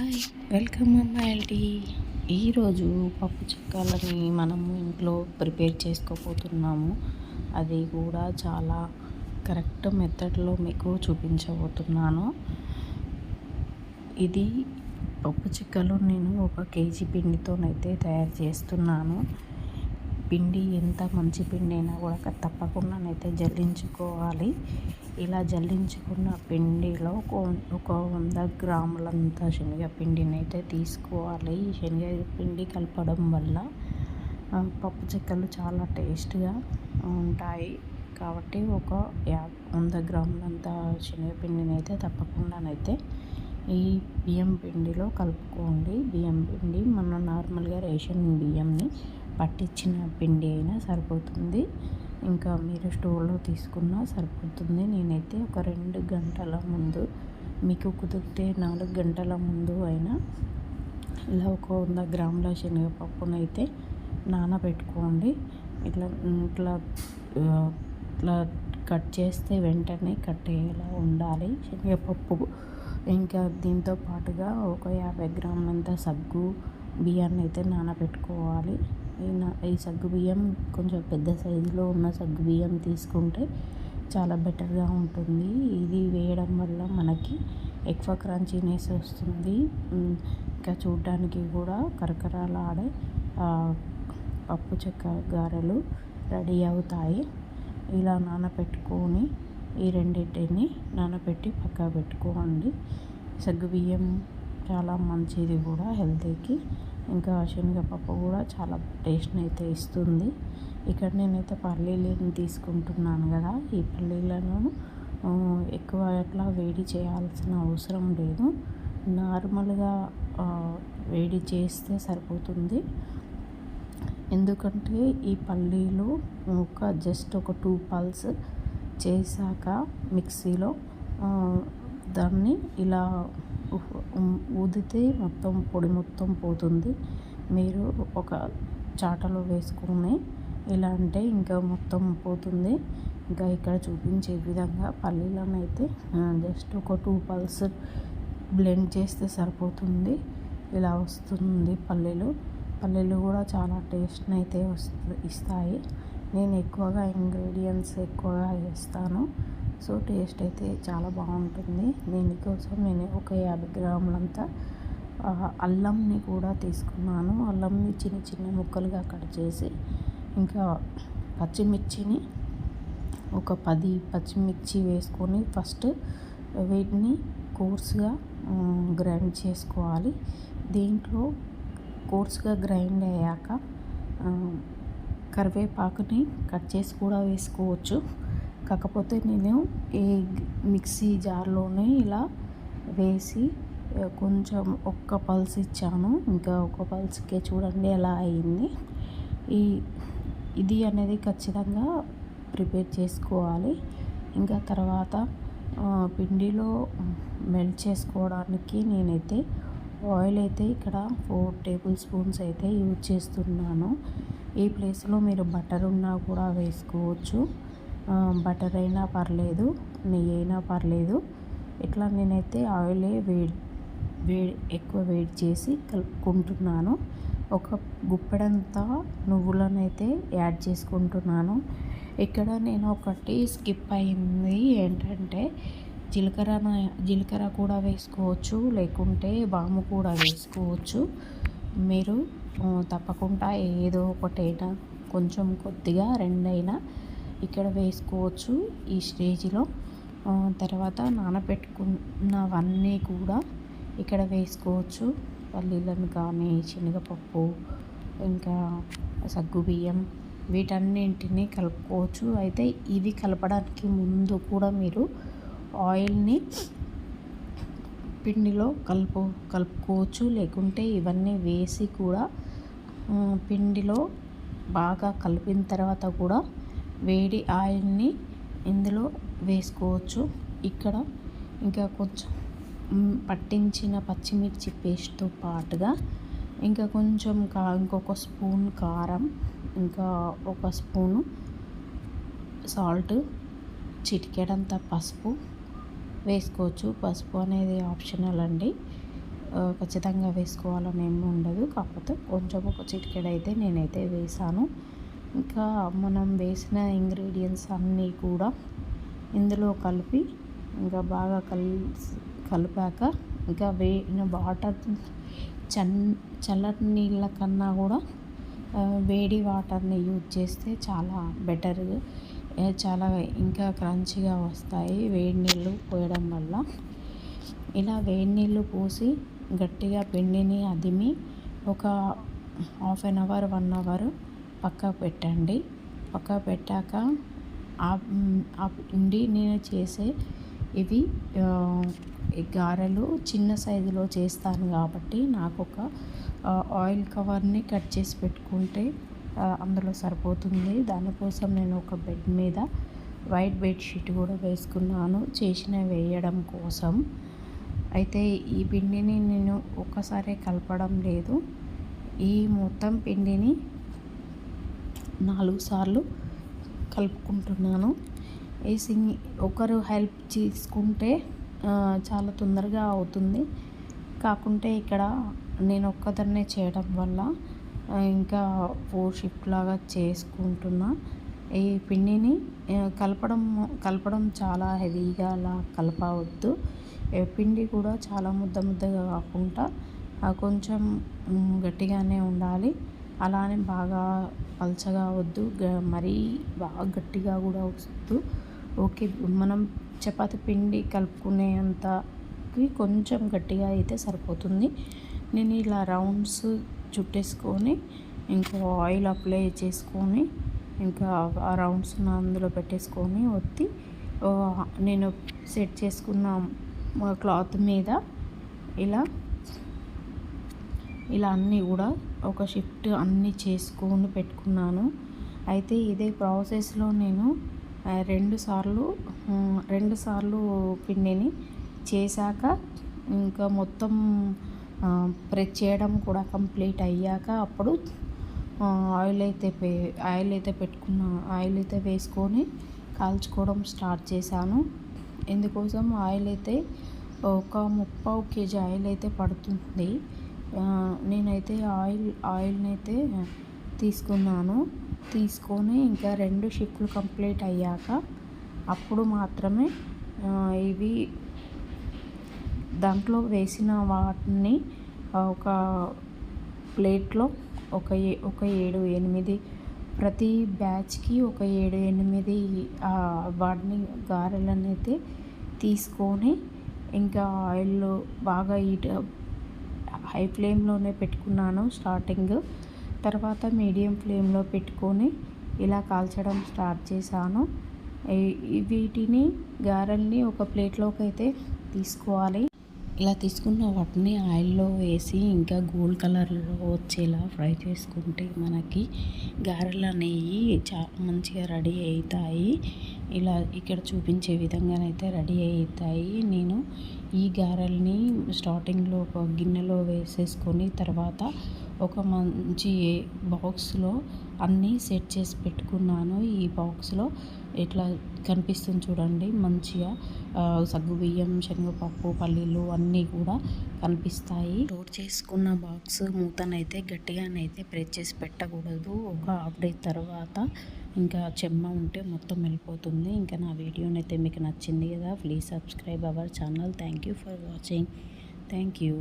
Hi welcome అమ్మాయిల్టీ ఈరోజు పప్పు చిక్కాలని మనము ఇంట్లో ప్రిపేర్ చేసుకోబోతున్నాము. అది కూడా చాలా కరెక్ట్ మెథడ్లో మీకు చూపించబోతున్నాను. ఇది పప్పు చిక్కలు నేను ఒక కేజీ పిండితోనైతే తయారు చేస్తున్నాను. పిండి ఎంత మంచి పిండి అయినా కూడా తప్పకుండానైతే జల్లించుకోవాలి. ఇలా జల్లించుకున్న పిండిలో ఒక వంద గ్రాములంత శనగపిండిని అయితే తీసుకోవాలి. ఈ శనగపిండి కలపడం వల్ల పప్పు చెక్కలు చాలా టేస్ట్గా ఉంటాయి. కాబట్టి ఒక యా వంద గ్రాములంత శనగపిండిని అయితే తప్పకుండానైతే ఈ బియ్యం పిండిలో కలుపుకోండి. బియ్యం పిండి మన నార్మల్గా రేషన్ బియ్యంని పట్టించిన పిండి అయినా సరిపోతుంది. ఇంకా మీరు స్టోర్లో తీసుకున్నా సరిపోతుంది. నేనైతే ఒక రెండు గంటల ముందు మీకు కుదిరితే నాలుగు గంటల ముందు అయినా ఇలా ఒక వంద గ్రాముల శనగపప్పునైతే నానబెట్టుకోండి. ఇట్లా ఇట్లా ఇట్లా కట్ చేస్తే వెంటనే కట్ అయ్యేలా ఉండాలి శనగపప్పు. ఇంకా దీంతో పాటుగా ఒక యాభై గ్రాములంత సగ్గు బియ్యాన్ని అయితే నానబెట్టుకోవాలి. ఈ సగ్గు బియ్యం కొంచెం పెద్ద సైజులో ఉన్న సగ్గు బియ్యం తీసుకుంటే చాలా బెటర్గా ఉంటుంది. ఇది వేయడం వల్ల మనకి ఎక్కువ క్రంచీనెస్ వస్తుంది. ఇంకా చూడడానికి కూడా కరకరలాడే పప్పు చెక్క గారెలు రెడీ అవుతాయి. ఇలా నానబెట్టుకొని ఈ రెండింటిని నానబెట్టి పక్క పెట్టుకోండి. సగ్గుబియ్యం చాలా మంచిది కూడా హెల్తీకి. ఇంకా శనగపప్పు కూడా చాలా టేస్ట్ని అయితే ఇస్తుంది. ఇక్కడ నేనైతే పల్లీలను తీసుకుంటున్నాను కదా ఈ పల్లీలను ఎక్కువ ఎట్లా వేడి చేయాల్సిన అవసరం లేదు. నార్మల్గా వేడి చేస్తే సరిపోతుంది. ఎందుకంటే ఈ పల్లీలు ఒక జస్ట్ ఒక టూ పల్స్ చేశాక మిక్సీలో దాన్ని ఇలా ఊదితే మొత్తం పొడి మొత్తం పోతుంది. మీరు ఒక చాటలో వేసుకుని ఎలా అంటే ఇంకా మొత్తం పోతుంది. ఇంకా ఇక్కడ చూపించే విధంగా పల్లీలను అయితే జస్ట్ ఒక టూ పల్స్ బ్లెండ్ చేస్తే సరిపోతుంది. ఇలా వస్తుంది పల్లీలు. పల్లీలు కూడా చాలా టేస్ట్ని అయితే వస్తు ఇస్తాయి. నేను ఎక్కువగా ఇంగ్రీడియంట్స్ ఎక్కువగా వేస్తాను. సో టేస్ట్ అయితే చాలా బాగుంటుంది. దీనికోసం నేను ఒక యాభై గ్రాములంతా అల్లంని కూడా తీసుకున్నాను. అల్లంని చిన్న చిన్న ముక్కలుగా కట్ చేసి ఇంకా పచ్చిమిర్చిని ఒక పది పచ్చిమిర్చి వేసుకొని ఫస్ట్ వీటిని కోర్స్గా గ్రైండ్ చేసుకోవాలి. దీంట్లో కోర్స్గా గ్రైండ్ అయ్యాక కరివేపాకుని కట్ చేసి కూడా వేసుకోవచ్చు. కాకపోతే నేను ఈ మిక్సీ జార్లోనే ఇలా వేసి కొంచెం ఒక్క పల్స్ ఇచ్చాను. ఇంకా ఒక పల్స్కే చూడండి ఎలా అయింది. ఈ ఇది అనేది ఖచ్చితంగా ప్రిపేర్ చేసుకోవాలి. ఇంకా తర్వాత పిండిలో మెల్ట్ చేసుకోవడానికి నేనైతే ఆయిల్ అయితే ఇక్కడ ఫోర్ టేబుల్ స్పూన్స్ అయితే యూజ్ చేస్తున్నాను. ఈ ప్లేస్లో మీరు బటర్ ఉన్నా కూడా వేసుకోవచ్చు. బటర్ అయినా పర్లేదు నెయ్యి అయినా పర్లేదు. ఇట్లా నేనైతే ఆయిలే వేడి వేడి ఎక్కువ వేడి చేసి కలుపుకుంటున్నాను. ఒక గుప్పెడంతా నువ్వులనైతే యాడ్ చేసుకుంటున్నాను. ఇక్కడ నేను ఒకటి స్కిప్ అయింది ఏంటంటే జీలకర్ర జీలకర్ర కూడా వేసుకోవచ్చు లేకుంటే బాము కూడా వేసుకోవచ్చు. మీరు తప్పకుండా ఏదో ఒకటైనా కొంచెం కొద్దిగా రెండైనా ఇక్కడ వేసుకోవచ్చు ఈ స్టేజ్లో. తర్వాత నానబెట్టుకున్నవన్నీ కూడా ఇక్కడ వేసుకోవచ్చు. పల్లీలను కానీ శనగపప్పు ఇంకా సగ్గుబియ్యం వీటన్నింటినీ కలుపుకోవచ్చు. అయితే ఇవి కలపడానికి ముందు కూడా మీరు ఆయిల్ని పిండిలో కలుపు కలుపుకోవచ్చు. లేకుంటే ఇవన్నీ వేసి కూడా పిండిలో బాగా కలిపిన తర్వాత కూడా వేడి ఆయిల్ని ఇందులో వేసుకోవచ్చు. ఇక్కడ ఇంకా కొంచెం పట్టించిన పచ్చిమిర్చి పేస్ట్తో పాటుగా ఇంకా కొంచెం కా ఇంకొక స్పూన్ కారం ఇంకా ఒక స్పూను సాల్ట్ చిటికెడంత పసుపు వేసుకోవచ్చు. పసుపు అనేది ఆప్షనల్ అండి. ఖచ్చితంగా వేసుకోవాలని ఏమి ఉండదు. కాకపోతే కొంచెం ఒక చిటికెడైతే నేనైతే వేసాను. ఇంకా మనం వేసిన ఇంగ్రీడియంట్స్ అన్నీ కూడా ఇందులో కలిపి ఇంకా బాగా కలిసి కలిపాక ఇంకా వే వాటర్ చన్ చల్లటి నీళ్ళ కన్నా కూడా వేడి వాటర్ని యూజ్ చేస్తే చాలా బెటర్. చాలా ఇంకా క్రంచిగా వస్తాయి వేడి నీళ్ళు పోయడం వల్ల. ఇలా వేడి నీళ్ళు పోసి గట్టిగా పిండిని అదిమి ఒక half an hour one hour పక్క పెట్టండి. పక్క పెట్టాక ఆ పిండి నేను చేసే ఇవి గారెలు చిన్న సైజులో చేస్తాను కాబట్టి నాకు ఒక ఆయిల్ కవర్ని కట్ చేసి పెట్టుకుంటే అందులో సరిపోతుంది. దానికోసం నేను ఒక బెడ్ మీద వైట్ బెడ్షీట్ కూడా వేసుకున్నాను. చేసిన వేయడం కోసం. అయితే ఈ పిండిని నేను ఒక్కసారే కలపడం లేదు. ఈ మొత్తం పిండిని నాలుగు సార్లు కలుపుకుంటున్నాను. ఈ సింగ్ ఒకరు హెల్ప్ చేసుకుంటే చాలా తొందరగా అవుతుంది. కాకుంటే ఇక్కడ నేను ఒక్కదాన్నే చేయడం వల్ల ఇంకా ఫోర్ షిఫ్ట్ లాగా చేసుకుంటున్నా. ఈ పిండిని కలపడం కలపడం చాలా హెవీగా అలా కలపవద్దు. పిండి కూడా చాలా ముద్ద ముద్దగా కాకుండా కొంచెం గట్టిగానే ఉండాలి. అలానే బాగా పలచగా వద్దు మరీ బాగా గట్టిగా కూడా వద్దు. ఓకే మనం చపాతి పిండి కలుపుకునేంతకి కొంచెం గట్టిగా అయితే సరిపోతుంది. నేను ఇలా రౌండ్స్ చుట్టేసుకొని ఇంకా ఆయిల్ అప్లై చేసుకొని ఇంకా ఆ రౌండ్స్ అందులో పెట్టేసుకొని ఒత్తి నేను సెట్ చేసుకున్న క్లాత్ మీద ఇలా ఇలా అన్నీ కూడా ఒక షిఫ్ట్ అన్నీ చేసుకొని పెట్టుకున్నాను. అయితే ఇదే ప్రాసెస్లో నేను రెండు సార్లు రెండు సార్లు పిండిని చేశాక ఇంకా మొత్తం ప్రెస్ చేయడం కూడా కంప్లీట్ అయ్యాక అప్పుడు ఆయిల్ అయితే పే ఆయిల్ అయితే పెట్టుకున్న ఆయిల్ అయితే వేసుకొని కాల్చుకోవడం స్టార్ట్ చేశాను. ఇందుకోసం ఆయిల్ అయితే ఒక ముప్పావు కేజీ ఆయిల్ అయితే పడుతుంది. నేనైతే ఆయిల్ ఆయిల్ని అయితే తీసుకున్నాను. తీసుకొని ఇంకా రెండు షిఫ్ట్లు కంప్లీట్ అయ్యాక అప్పుడు మాత్రమే ఇవి దాంట్లో వేసిన వాటిని ఒక ప్లేట్లో ఒక ఏ ఒక ఏడు ఎనిమిది ప్రతి బ్యాచ్కి ఒక ఏడు ఎనిమిది వాటిని గారెలను అయితే తీసుకొని ఇంకా ఆయిల్ బాగా హీట్ హై ఫ్లేమ్లోనే పెట్టుకున్నాను స్టార్టింగ్. తర్వాత మీడియం ఫ్లేమ్లో పెట్టుకొని ఇలా కాల్చడం స్టార్ట్ చేశాను. వీటిని గారెల్ని ఒక ప్లేట్లోకి అయితే తీసుకోవాలి. ఇలా తీసుకున్న వాటిని ఆయిల్లో వేసి ఇంకా గోల్డ్ కలర్లో వచ్చేలా ఫ్రై చేసుకుంటే మనకి గారెలు అనేవి చాలా మంచిగా రెడీ అవుతాయి. ఇలా ఇక్కడ చూపించే విధంగానైతే రెడీ అవుతాయి నేను ఈ గారెల్ని స్టార్టింగ్లో ఒక గిన్నెలో వేసేసుకొని తర్వాత ఒక మంచి బాక్స్లో అన్నీ సెట్ చేసి పెట్టుకున్నాను. ఈ బాక్స్లో ఇట్లా కనిపిస్తుంది చూడండి మంచిగా సగ్గుబియ్యం శనగపప్పు పల్లీలు అన్నీ కూడా కనిపిస్తాయి. స్టోర్ చేసుకున్న బాక్స్ మూతనైతే గట్టిగానైతే ప్రెస్ చేసి పెట్టకూడదు. ఒక హాఫ్ డే తర్వాత ఇంకా చెమ్మ ఉంటే మొత్తం వెళ్ళిపోతుంది. ఇంకా నా వీడియోనైతే మీకు నచ్చింది కదా please subscribe our channel thank you for watching thank you